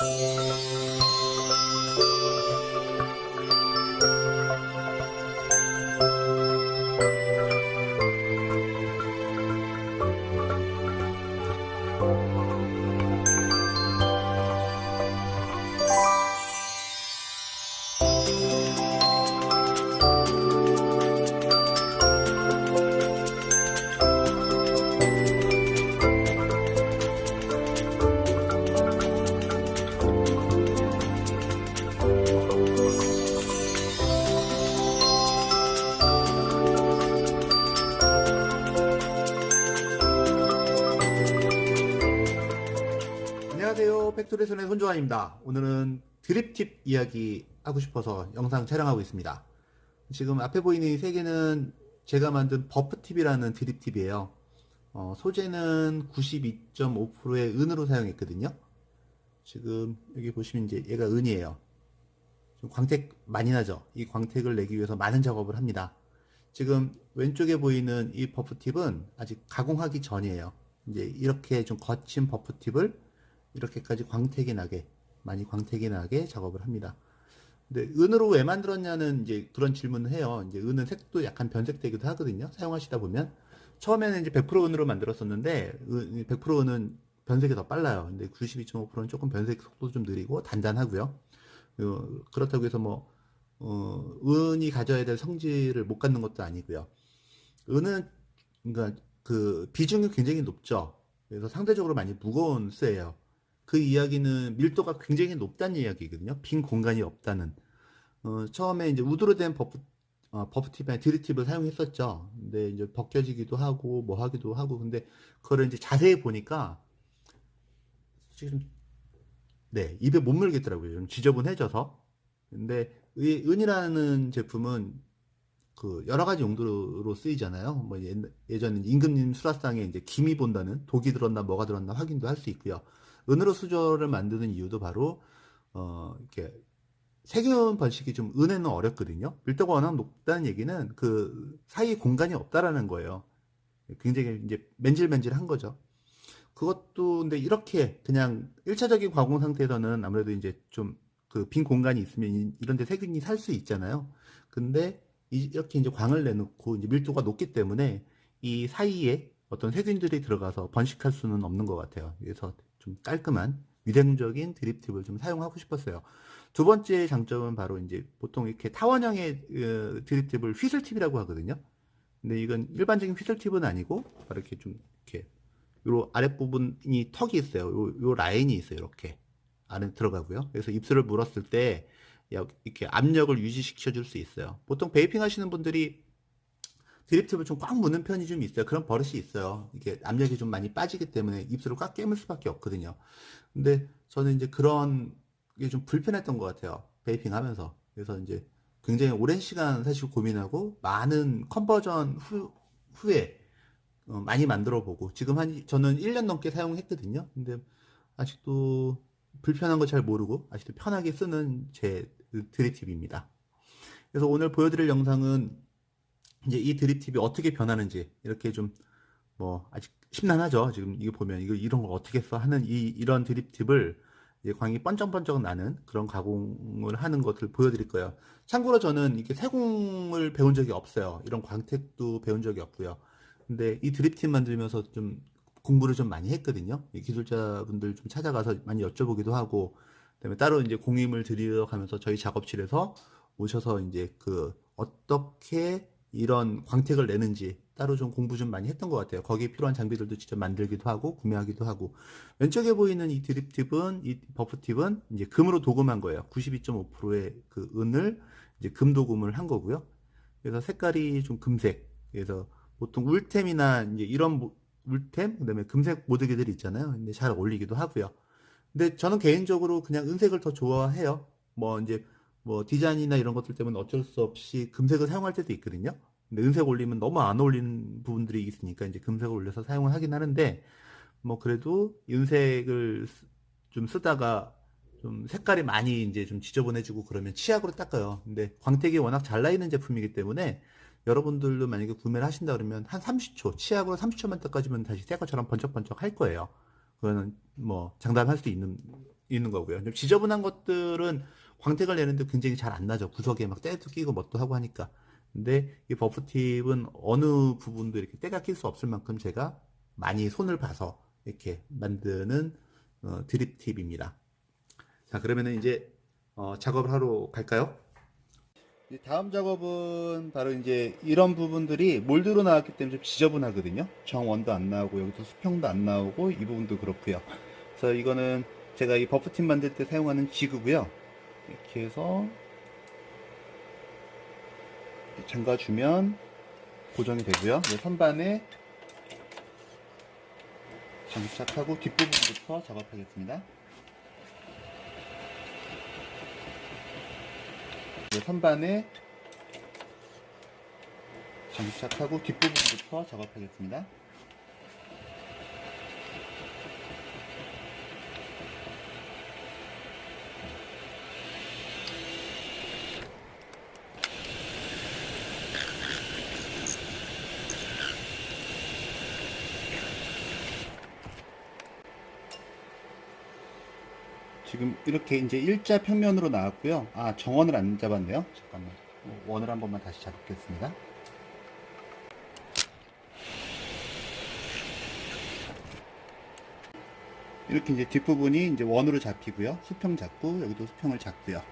안 손조환입니다. 오늘은 드립 팁 이야기 하고 싶어서 영상 촬영하고 있습니다. 지금 앞에 보이는 이 세 개는 제가 만든 버프 팁이라는 드립 팁이에요. 어, 소재는 92.5%의 은으로 사용했거든요. 지금 여기 보시면 이제 얘가 은이에요. 광택 많이 나죠? 이 광택을 내기 위해서 많은 작업을 합니다. 지금 왼쪽에 보이는 이 버프 팁은 아직 가공하기 전이에요. 이제 이렇게 좀 거친 버프 팁을 이렇게까지 광택이 나게 많이 광택이 나게 작업을 합니다. 근데 은으로 왜 만들었냐는 이제 그런 질문을 해요. 이제 은은 색도 약간 변색되기도 하거든요. 사용하시다 보면 처음에는 이제 100% 은으로 만들었었는데 은- 100% 은은 변색이 더 빨라요. 근데 92.5%는 조금 변색 속도 좀 느리고 단단하고요. 어, 그렇다고 해서 뭐 어, 은이 가져야 될 성질을 못 갖는 것도 아니고요. 은은 그러니까 그 비중이 굉장히 높죠. 그래서 상대적으로 많이 무거운 쇠예요. 그 이야기는 밀도가 굉장히 높다는 이야기거든요. 빈 공간이 없다는. 어, 처음에 이제 우드로 된 버프, 어, 버프팁이나 드립팁을 사용했었죠. 근데 이제 벗겨지기도 하고, 뭐 하기도 하고, 근데 그거를 이제 자세히 보니까, 지금, 네, 입에 못 물겠더라고요. 좀 지저분해져서. 근데 이 은이라는 제품은 그 여러 가지 용도로 쓰이잖아요. 뭐 옛- 예전에 임금님 수라상에 이제 김이 본다는 독이 들었나 뭐가 들었나 확인도 할 수 있고요. 은으로 수조를 만드는 이유도 바로 어 이렇게 세균 번식이 좀 은에는 어렵거든요. 밀도가 워낙 높다는 얘기는 그 사이 공간이 없다라는 거예요. 굉장히 이제 맨질맨질한 거죠. 그것도 근데 이렇게 그냥 1차적인 가공 상태에서는 아무래도 이제 좀 그 빈 공간이 있으면 이- 이런 데 세균이 살 수 있잖아요. 근데 이- 이렇게 이제 광을 내놓고 이제 밀도가 높기 때문에 이 사이에 어떤 세균들이 들어가서 번식할 수는 없는 것 같아요. 그래서 좀 깔끔한 위생적인 드립 팁을 좀 사용하고 싶었어요. 두 번째 장점은 바로 이제 보통 이렇게 타원형의 어, 드립 팁을 휘슬 팁이라고 하거든요. 근데 이건 일반적인 휘슬 팁은 아니고 바로 이렇게 좀 이렇게 요 아랫부분이 턱이 있어요. 요, 요 라인이 있어요. 이렇게 안에 들어가고요. 그래서 입술을 물었을 때 여- 이렇게 압력을 유지시켜 줄 수 있어요. 보통 베이핑 하시는 분들이 드립팁을 좀 꽉 무는 편이 좀 있어요. 그런 버릇이 있어요. 이게 압력이 좀 많이 빠지기 때문에 입술을 꽉 깨물 수밖에 없거든요. 근데 저는 이제 그런 게 좀 불편했던 것 같아요. 베이핑 하면서. 그래서 이제 굉장히 오랜 시간 사실 고민하고 많은 컨버전 후, 후에 어, 많이 만들어 보고 지금 한 저는 1년 넘게 사용했거든요. 근데 아직도 불편한 거 잘 모르고 아직도 편하게 쓰는 제 드립팁입니다. 그래서 오늘 보여드릴 영상은 이제 이 드립팁이 어떻게 변하는지 이렇게 좀 뭐 아직 심란하죠. 지금 이거 보면 이거 이런 걸 어떻게 써 하는 이 이런 드립팁을 이제 광이 번쩍번쩍 나는 그런 가공을 하는 것을 보여드릴 거예요. 참고로 저는 이렇게 세공을 배운 적이 없어요. 이런 광택도 배운 적이 없고요. 근데 이 드립팁 만들면서 좀 공부를 좀 많이 했거든요. 이 기술자분들 좀 찾아가서 많이 여쭤보기도 하고, 그다음에 따로 이제 공임을 드리러 가면서 저희 작업실에서 오셔서 이제 그 어떻게 이런 광택을 내는지 따로 좀 공부 좀 많이 했던 것 같아요. 거기에 필요한 장비들도 직접 만들기도 하고 구매하기도 하고 왼쪽에 보이는 이 드립 팁은 이 버프 팁은 이제 금으로 도금한 거예요. 92.5%의 그 은을 이제 금 도금을 한 거고요. 그래서 색깔이 좀 금색. 그래서 보통 울템이나 이제 이런 모- 울템 그다음에 금색 모드기들이 있잖아요. 근데 잘 어울리기도 하고요. 근데 저는 개인적으로 그냥 은색을 더 좋아해요. 뭐 이제 뭐 디자인이나 이런 것들 때문에 어쩔 수 없이 금색을 사용할 때도 있거든요. 근데 은색 올리면 너무 안 어울리는 부분들이 있으니까 이제 금색을 올려서 사용을 하긴 하는데 뭐 그래도 이 은색을 쓰- 좀 쓰다가 좀 색깔이 많이 이제 좀 지저분해지고 그러면 치약으로 닦아요. 근데 광택이 워낙 잘 나 있는 제품이기 때문에 여러분들도 만약에 구매를 하신다 그러면 한 30초, 치약으로 30초만 닦아주면 다시 새 것처럼 번쩍번쩍 할 거예요. 그거는 뭐 장담할 수 있는 있는 거고요. 좀 지저분한 것들은 광택을 내는데 굉장히 잘 안 나죠. 구석에 막 때도 끼고 뭣도 하고 하니까. 근데 이 버프 팁은 어느 부분도 이렇게 때가 낄 수 없을 만큼 제가 많이 손을 봐서 이렇게 만드는 어, 드립 팁입니다. 자, 그러면은 이제 어, 작업을 하러 갈까요? 다음 작업은 바로 이제 이런 부분들이 몰드로 나왔기 때문에 좀 지저분하거든요. 정원도 안 나오고 여기도 수평도 안 나오고 이 부분도 그렇고요. 그래서 이거는 제가 이 버프팀 만들 때 사용하는 지그고요. 이렇게 해서 잠가주면 고정이 되고요. 이 선반에 장착하고 뒷부분부터 작업하겠습니다. 이 선반에 장착하고 뒷부분부터 작업하겠습니다. 지금 이렇게 이제 일자 평면으로 나왔고요. 아, 정원을 안 잡았네요. 잠깐만. 원을 한 번만 다시 잡겠습니다. 이렇게 이제 뒷부분이 이제 원으로 잡히고요. 수평 잡고 여기도 수평을 잡고요.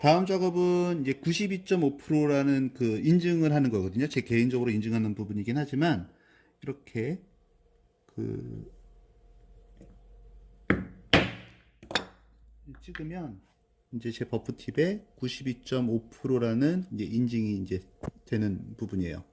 다음 작업은 이제 92.5%라는 그 인증을 하는 거거든요. 제 개인적으로 인증하는 부분이긴 하지만 이렇게 그 찍으면 이제 제 버프 팁에 92.5%라는 이제 인증이 이제 되는 부분이에요.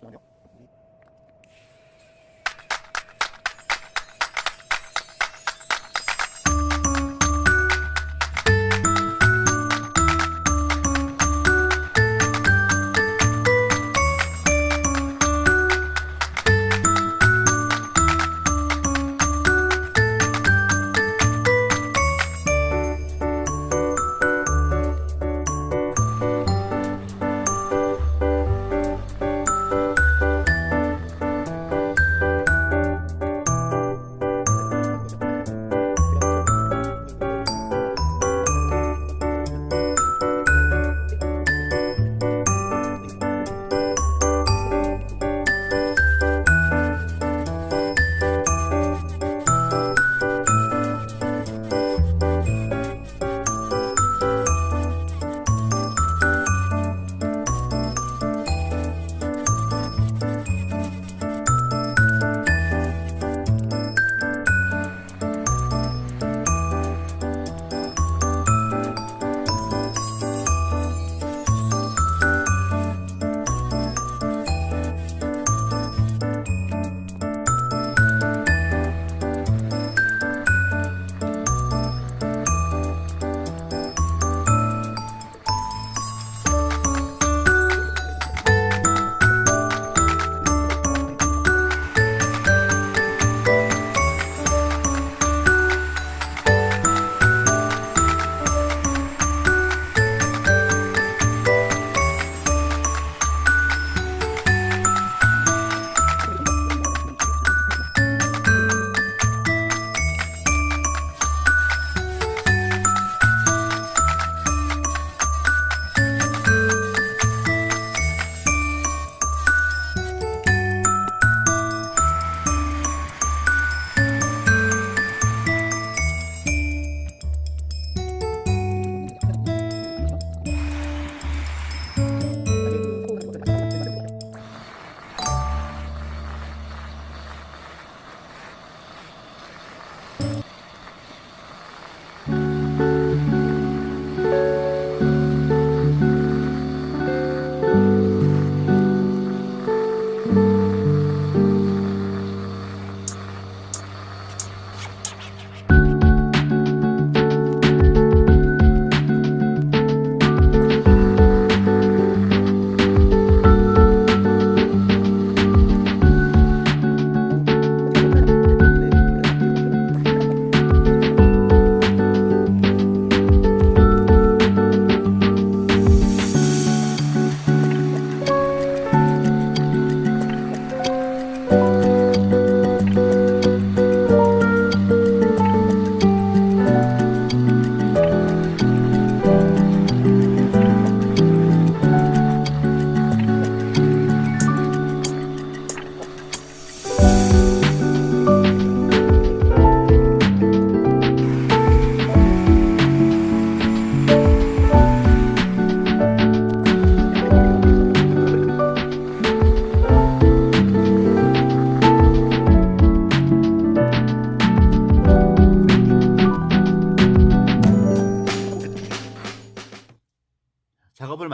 这种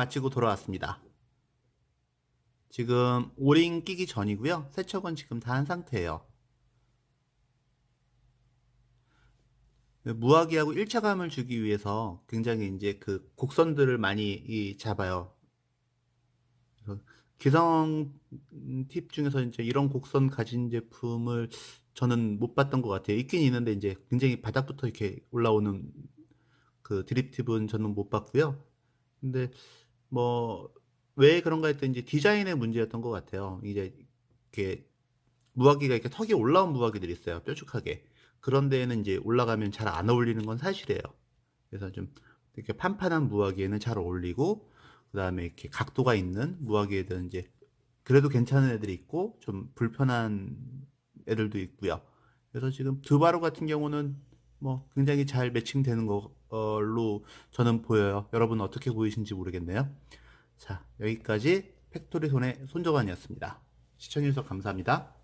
마치고 돌아왔습니다. 지금 오링 끼기 전이고요. 세척은 지금 다 한 상태예요. 무화기하고 1차감을 주기 위해서 굉장히 이제 그 곡선들을 많이 이 잡아요. 기성 팁 중에서 이제 이런 곡선 가진 제품을 저는 못 봤던 것 같아요. 있긴 있는데 이제 굉장히 바닥부터 이렇게 올라오는 그 드립 팁은 저는 못 봤고요. 근데 뭐 왜 그런가 했더니 이제 디자인의 문제였던 것 같아요. 이제 이렇게 무화기가 이렇게 턱이 올라온 무화기들이 있어요. 뾰족하게. 그런 데에는 이제 올라가면 잘 안 어울리는 건 사실이에요. 그래서 좀 이렇게 판판한 무화기에는 잘 어울리고 그다음에 이렇게 각도가 있는 무화기에는 이제 그래도 괜찮은 애들이 있고 좀 불편한 애들도 있고요. 그래서 지금 드바로 같은 경우는 뭐 굉장히 잘 매칭되는 걸로 저는 보여요. 여러분 어떻게 보이신지 모르겠네요. 자, 여기까지 팩토리 손의 손정환이었습니다. 시청해주셔서 감사합니다.